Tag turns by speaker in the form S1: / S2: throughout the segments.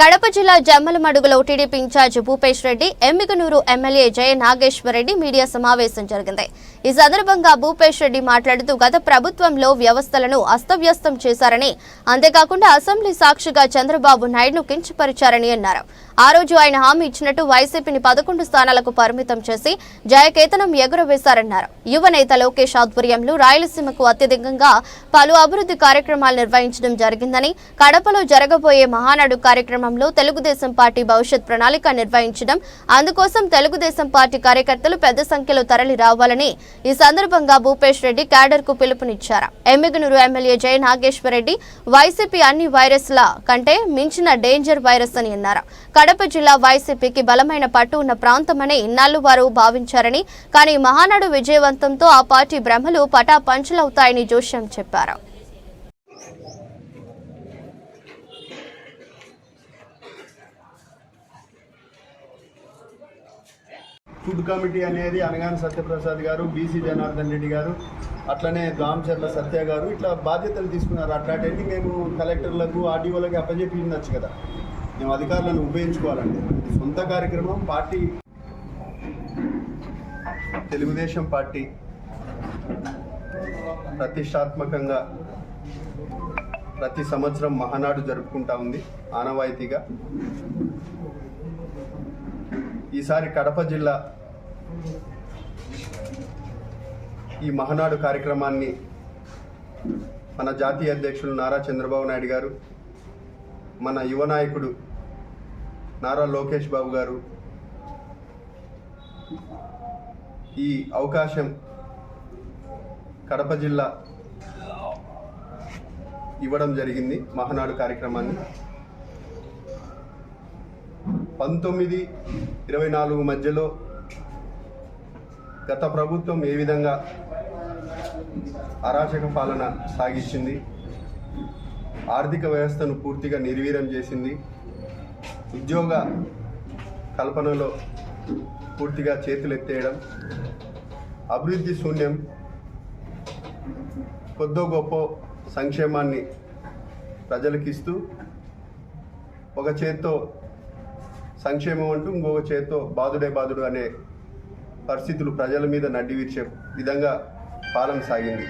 S1: కడప జిల్లా జమ్మలమడుగులో TDP incharge Bhupesh Reddy Emmiganur MLA Jaya Nageshwar Reddy media సమావేశం జరిగింది. ఈ సందర్భంగా భూపేష్ రెడ్డి మాట్లాడుతూ గత ప్రభుత్వంలో వ్యవస్థలను అస్తవ్యస్తం చేశారని అంతేకాకుండా అసెంబ్లీ సాక్షిగా చంద్రబాబు నాయుడును కించపరిచారని అన్నారు. ఆ రోజు ఆయన హామీ ఇచ్చినట్టు వైసీపీని పదకొండు స్థానాలకు పరిమితం చేసి జయకేతనం ఎగురవేశారన్నారు. యువ నేత లోకేష్ ఆధ్వర్యంలో రాయలసీమకు అత్యధికంగా పలు అభివృద్ధి కార్యక్రమాలు నిర్వహించడం జరిగిందని కడపలో జరగబోయే మహానాడు కార్యక్రమం కార్యక్రమంలో తెలుగుదేశం పార్టీ భవిష్యత్ ప్రణాళిక నిర్వహించడం అందుకోసం తెలుగుదేశం పార్టీ కార్యకర్తలు పెద్ద సంఖ్యలో తరలి రావాలని ఈ సందర్భంగా భూపేష్ రెడ్డి క్యాడర్కు పిలుపునిచ్చారు. ఎమ్మిగనూరు ఎమ్మెల్యే జయ నాగేశ్వరరెడ్డి వైసీపీ అన్ని వైరస్ల కంటే మించిన డేంజర్ వైరస్ అని అన్నారు. కడప జిల్లా వైసీపీకి బలమైన పట్టు ఉన్న ప్రాంతమని ఇన్నాళ్ళు వారు భావించారని కానీ మహానాడు విజయవంతంతో ఆ పార్టీ భ్రమలు పటాపంచలవుతాయని జోష్యం చెప్పారు.
S2: ఫుడ్ కమిటీ అనేది అనగాని సత్యప్రసాద్ గారు బీసీ జనార్దన్ రెడ్డి గారు అట్లనే దామచర్ల సత్య గారు ఇట్లా బాధ్యతలు తీసుకున్నారు. అట్లాంటివన్నీ మేము కలెక్టర్లకు ఆర్డీఓలకు అప్పచెప్పి ఉండొచ్చు కదా. మేము అధికారులను ఉపయోగించుకోవాలండి. సొంత కార్యక్రమం పార్టీ. తెలుగుదేశం పార్టీ ప్రతిష్టాత్మకంగా ప్రతి సంవత్సరం మహానాడు జరుపుకుంటా ఉంది ఆనవాయితీగా. ఈసారి కడప జిల్లా ఈ మహనాడు కార్యక్రమాన్ని మన జాతీయ అధ్యక్షులు నారా చంద్రబాబు నాయుడు గారు మన యువ నాయకుడు నారా లోకేష్ బాబు గారు ఈ అవకాశం కడప జిల్లా ఇవ్వడం జరిగింది మహనాడు కార్యక్రమాన్ని. పంతొమ్మిది ఇరవై నాలుగు మధ్యలో గత ప్రభుత్వం ఏ విధంగా అరాచక పాలన సాగించింది ఆర్థిక వ్యవస్థను పూర్తిగా నిర్వీర్యం చేసింది ఉద్యోగ కల్పనలో పూర్తిగా చేతులు ఎత్తేయడం అభివృద్ధి శూన్యం కొద్దో గొప్ప సంక్షేమాన్ని ప్రజలకిస్తూ ఒక చేత్తో సంక్షేమం అంటూ ఇంకొక చేత్తో బాదుడే బాదుడు అనే పరిస్థితులు ప్రజల మీద నడ్డి విరిచే విధంగా పాలన సాగింది.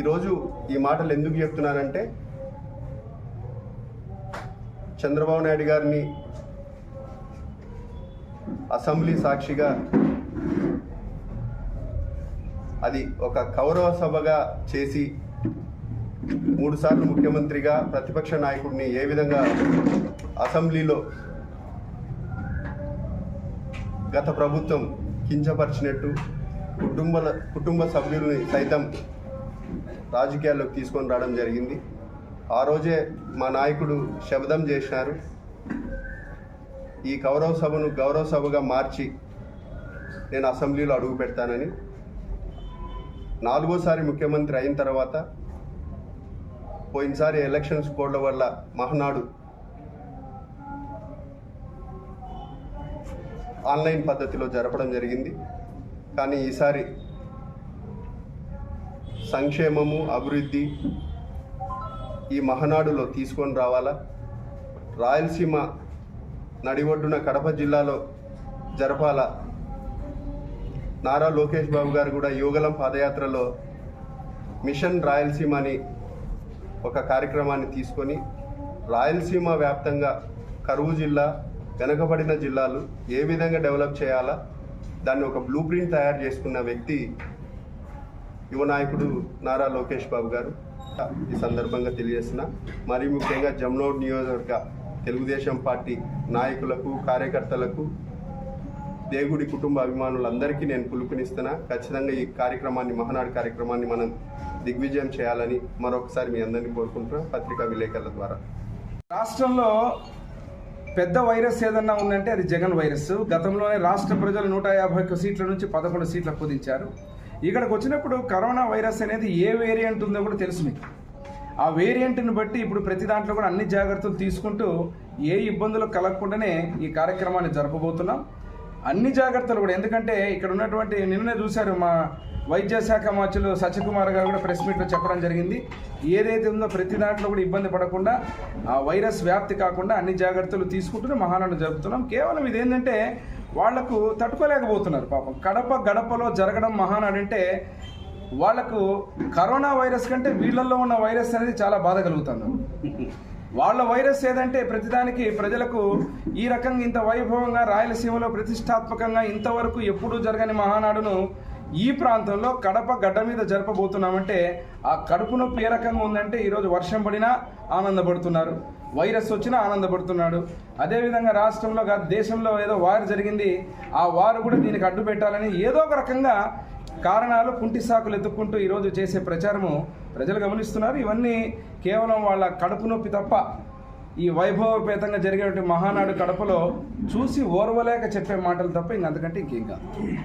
S2: ఈరోజు ఈ మాటలు ఎందుకు చెప్తున్నానంటే చంద్రబాబు నాయుడు గారిని అసెంబ్లీ సాక్షిగా అది ఒక కౌరవ సభగా చేసి మూడుసార్లు ముఖ్యమంత్రిగా ప్రతిపక్ష నాయకుడిని ఏ విధంగా అసెంబ్లీలో గత ప్రభుత్వం కించపరిచినట్టు కుటుంబ కుటుంబ సభ్యుల్ని సైతం రాజకీయాల్లోకి తీసుకొని రావడం జరిగింది. ఆ రోజే మా నాయకుడు శబ్దం చేసినారు. ఈ కౌరవ సభను గౌరవ సభగా మార్చి నేను అసెంబ్లీలో అడుగు పెడతానని. నాలుగోసారి ముఖ్యమంత్రి అయిన తర్వాత పోయినసారి ఎలక్షన్స్ కోడ్ల వల్ల మహనాడు ఆన్లైన్ పద్ధతిలో జరపడం జరిగింది. కానీ ఈసారి సంక్షేమము అభివృద్ధి ఈ మహనాడులో తీసుకొని రావాలా? రాయలసీమ నడిఒడ్డున కడప జిల్లాలో జరపాల? నారా లోకేష్ బాబు గారు కూడా యువగలం పాదయాత్రలో మిషన్ రాయలసీమ అని ఒక కార్యక్రమాన్ని తీసుకొని రాయలసీమ వ్యాప్తంగా కరువు జిల్లా వెనుకబడిన జిల్లాలు ఏ విధంగా డెవలప్ చేయాలా? దాన్ని ఒక బ్లూ ప్రింట్ తయారు చేసుకున్న వ్యక్తి యువ నాయకుడు నారా లోకేష్ బాబు గారు. ఈ సందర్భంగా తెలియజేసిన మరీ ముఖ్యంగా జమ్నోడ్ నియోజకవర్గ తెలుగుదేశం పార్టీ నాయకులకు కార్యకర్తలకు దేవుడి కుటుంబ అభిమానులందరికీ నేను పిలుపునిస్తున్నా. ఖచ్చితంగా ఈ కార్యక్రమాన్ని మహానాడు కార్యక్రమాన్ని మనం దిగ్విజయం చేయాలని మరొకసారి మీ అందరినీ కోరుకుంటున్నా. పత్రికా విలేకరుల ద్వారా.
S3: రాష్ట్రంలో పెద్ద వైరస్ ఏదన్నా ఉందంటే అది జగన్ వైరస్. గతంలోనే రాష్ట్ర ప్రజలు నూట యాభై ఒక్క సీట్ల నుంచి పదకొండు సీట్లు కుదించారు. ఇక్కడికి వచ్చినప్పుడు కరోనా వైరస్ అనేది ఏ వేరియంట్ ఉందో కూడా తెలుసు మీకు. ఆ వేరియంట్ని బట్టి ఇప్పుడు ప్రతి దాంట్లో కూడా అన్ని జాగ్రత్తలు తీసుకుంటూ ఏ ఇబ్బందులు కలగకుండానే ఈ కార్యక్రమాన్ని జరపబోతున్నాం. అన్ని జాగ్రత్తలు కూడా. ఎందుకంటే ఇక్కడ ఉన్నటువంటి నిన్ననే చూశారు మా వైద్య శాఖ మంత్రులు సత్యకుమార్ గారు కూడా ప్రెస్ మీట్లో చెప్పడం జరిగింది. ఏదైతే ఉందో ప్రతి దాంట్లో కూడా ఇబ్బంది పడకుండా ఆ వైరస్ వ్యాప్తి కాకుండా అన్ని జాగ్రత్తలు తీసుకుంటూనే మహానాడు జరుపుతున్నాం. కేవలం ఇదేంటంటే వాళ్ళకు తట్టుకోలేకపోతున్నారు పాపం. కడప గడపలో జరగడం మహానాడు అంటే వాళ్ళకు కరోనా వైరస్ కంటే వీళ్ళల్లో ఉన్న వైరస్ అనేది చాలా బాధ కలుగుతుంది. వాళ్ళ వైరస్ ఏదంటే ప్రతిదానికి ప్రజలకు ఈ రకంగా ఇంత వైభవంగా రాయలసీమలో ప్రతిష్టాత్మకంగా ఇంతవరకు ఎప్పుడూ జరగని మహానాడును ఈ ప్రాంతంలో కడప గడ్డ మీద జరపబోతున్నామంటే ఆ కడుపు నొప్పి ఏ రకంగా ఉందంటే ఈరోజు వర్షం పడినా ఆనందపడుతున్నారు. వైరస్ వచ్చినా ఆనందపడుతున్నాడు. అదేవిధంగా రాష్ట్రంలో కాదు దేశంలో ఏదో వారు జరిగింది. ఆ వారు కూడా దీనికి అడ్డు పెట్టాలని ఏదో ఒక రకంగా కారణాలు కుంటి సాకులు ఎత్తుక్కుంటూ ఈరోజు చేసే ప్రచారము ప్రజలు గమనిస్తున్నారు. ఇవన్నీ కేవలం వాళ్ళ కడుపు నొప్పి తప్ప ఈ వైభవపేతంగా జరిగేటువంటి మహానాడు కడపలో చూసి ఓర్వలేక చెప్పే మాటలు తప్ప ఇంకంతకంటే ఇంకేం కాదు.